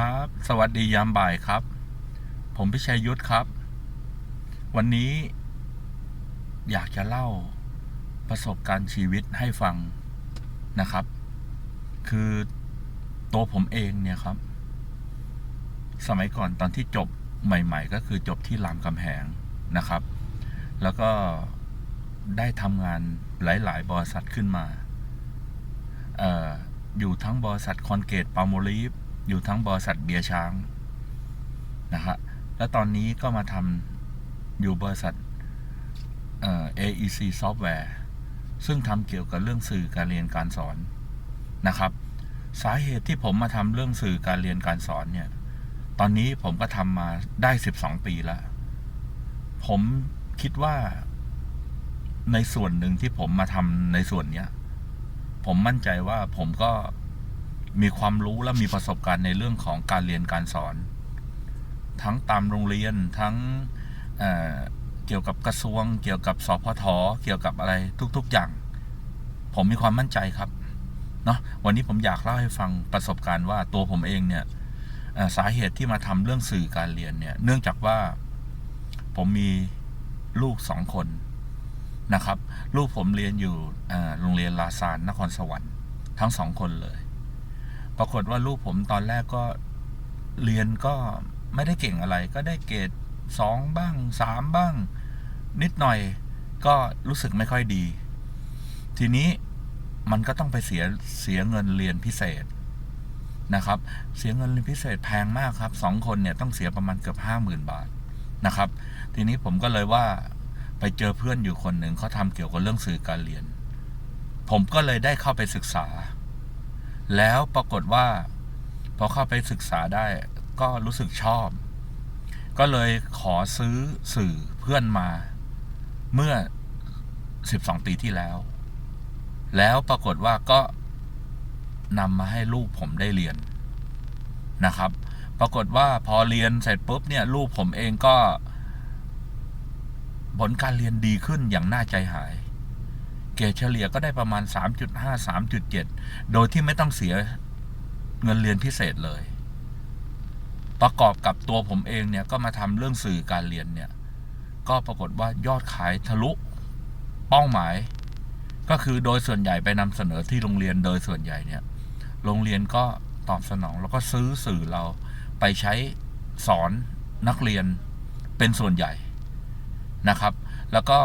ครับ สวัสดียามบ่ายครับ ผมพิชัยยุทธครับ วันนี้ อยากจะเล่าประสบการณ์ชีวิตให้ฟังนะครับ คือตัวผมเองเนี่ยครับ สมัยก่อนตอนที่จบใหม่ ๆ ก็คือจบที่รามคำแหงนะครับ แล้วก็ได้ทำงานหลาย ๆ บริษัทขึ้นมาอออยู่ทั้งบริษัทคอนเกตปาโมลีฟ อยู่ทั้งบริษัทเบียร์ช้างนะฮะแล้วตอนนี้ก็มาทำอยู่บริษัทเอ่อ AEC Software ซึ่งทำเกี่ยวกับเรื่องสื่อการเรียนการสอนนะครับ สาเหตุที่ผมมาทำเรื่องสื่อการเรียนการสอนเนี่ย ตอนนี้ผมก็ทำมาได้ 12 ปีแล้ว ผมคิดว่าในส่วนหนึ่งที่ผมมาทำในส่วนเนี้ย ผมมั่นใจว่าผมก็ มีความรู้และมีประสบการณ์ในเรื่องของการเรียนการสอน ทั้งตามโรงเรียนทั้งเเกี่ยวกับกระทรวง เกี่ยวกับสพทเกี่ยวกับอะไรทุก ๆ อย่าง ผมมีความมั่นใจครับเนาะวันนี้ผมอยากเล่าให้ฟังประสบการณ์ว่าตัวผมเองเนี่ยสาเหตุที่มาทำเรื่องสื่อการเรียนเนี่ย เนื่องจากว่าผมมีลูกสองคนนะครับ ลูกผมเรียนอยู่โรงเรียนลาซานนครสวรรค์ทั้งสองคนเลย ปรากฏว่าลูกผมตอนแรกก็เรียนก็ไม่ได้เก่งอะไร ก็ได้เกรดสองบ้างสามบ้าง นิดหน่อยก็รู้สึกไม่ค่อยดี ทีนี้มันก็ต้องไปเสียเสียเงินเรียนพิเศษนะครับ เสียเงินเรียนพิเศษแพงมากครับสองคนเนี่ยต้องเสียประมาณเกือบห้าหมื่นบาทนะครับ ทีนี้ผมก็เลยว่าไปเจอเพื่อนอยู่คนหนึ่งเขาทำเกี่ยวกับเรื่องสื่อการเรียน ผมก็เลยได้เข้าไปศึกษา แล้วปรากฏว่า พอเข้าไปศึกษาได้ก็รู้สึกชอบ ก็เลยขอซื้อสื่อเพื่อนมา เมื่อ 12 ปีที่แล้ว แล้วปรากฏว่าก็นำมาให้ลูกผมได้เรียนนะครับ ปรากฏว่าพอเรียนเสร็จปุ๊บเนี่ยลูกผมเองก็ ผลการเรียนดีขึ้นอย่างน่าใจหาย เกรดเฉลี่ยก็ได้ประมาณ 3.5 3.7 โดยที่ไม่ต้องเสียเงินเรียนพิเศษเลย ประกอบกับตัวผมเองเนี่ยก็มาทำเรื่องสื่อการเรียนเนี่ย ก็ปรากฏว่ายอดขายทะลุเป้าหมาย ก็คือโดยส่วนใหญ่ไปนำเสนอที่โรงเรียนโดยส่วนใหญ่เนี่ย โรงเรียนก็ตอบสนองแล้วก็ซื้อสื่อเราไปใช้สอนนักเรียนเป็นส่วนใหญ่นะครับ แล้วก็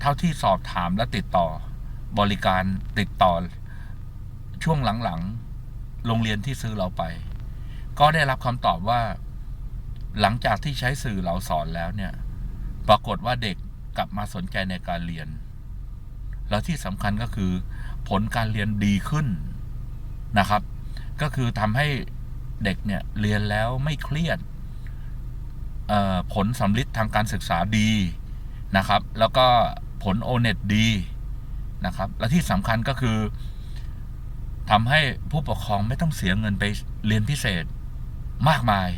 เท่าที่สอบถามและติดต่อบริการติดต่อช่วงหลังๆ โรงเรียนที่ซื้อเราไป ก็ได้รับคำตอบว่า หลังจากที่ใช้สื่อเราสอนแล้วเนี่ย ปรากฏว่าเด็กกลับมาสนใจในการเรียน แล้วที่สำคัญก็คือ ผลการเรียนดีขึ้นนะครับ ก็คือทำให้เด็กเนี่ยเรียนแล้วไม่เครียดผลสำลิดทางการศึกษาดีนะครับ แล้วก็ ผลโอเน็ตดีนะครับ และที่สำคัญก็คือทำให้ผู้ปกครองไม่ต้องเสียเงินไปเรียนพิเศษมากมาย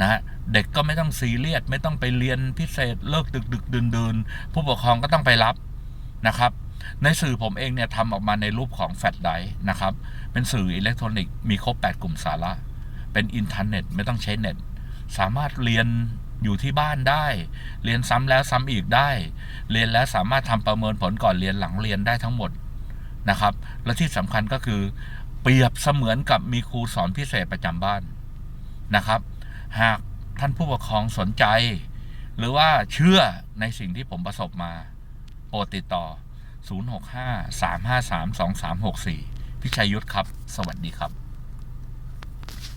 นะฮะเด็กก็ไม่ต้องซีเรียสไม่ต้องไปเรียนพิเศษเลิกดึกดึกดื่นดื่นผู้ปกครองก็ต้องไปรับนะครับ ในสื่อผมเองเนี่ยทำออกมาในรูปของแฟลชไดร์นะครับ เป็นสื่ออิเล็กทรอนิกส์มีครบ 8 กลุ่มสาระ เป็นอินเทอร์เน็ตไม่ต้องใช้เน็ต สามารถเรียนอยู่ที่บ้านได้ เรียนซ้ำแล้วซ้ำอีกได้ เรียนแล้วสามารถทำประเมินผลก่อนเรียนหลังเรียนได้ทั้งหมดนะครับ และที่สำคัญก็คือ เปรียบเสมือนกับมีครูสอนพิเศษประจำบ้านนะครับ หากท่านผู้ปกครองสนใจ หรือว่าเชื่อในสิ่งที่ผมประสบมาโปรดติดต่อ 065 353 2364 พิชัยยุทธครับ สวัสดีครับ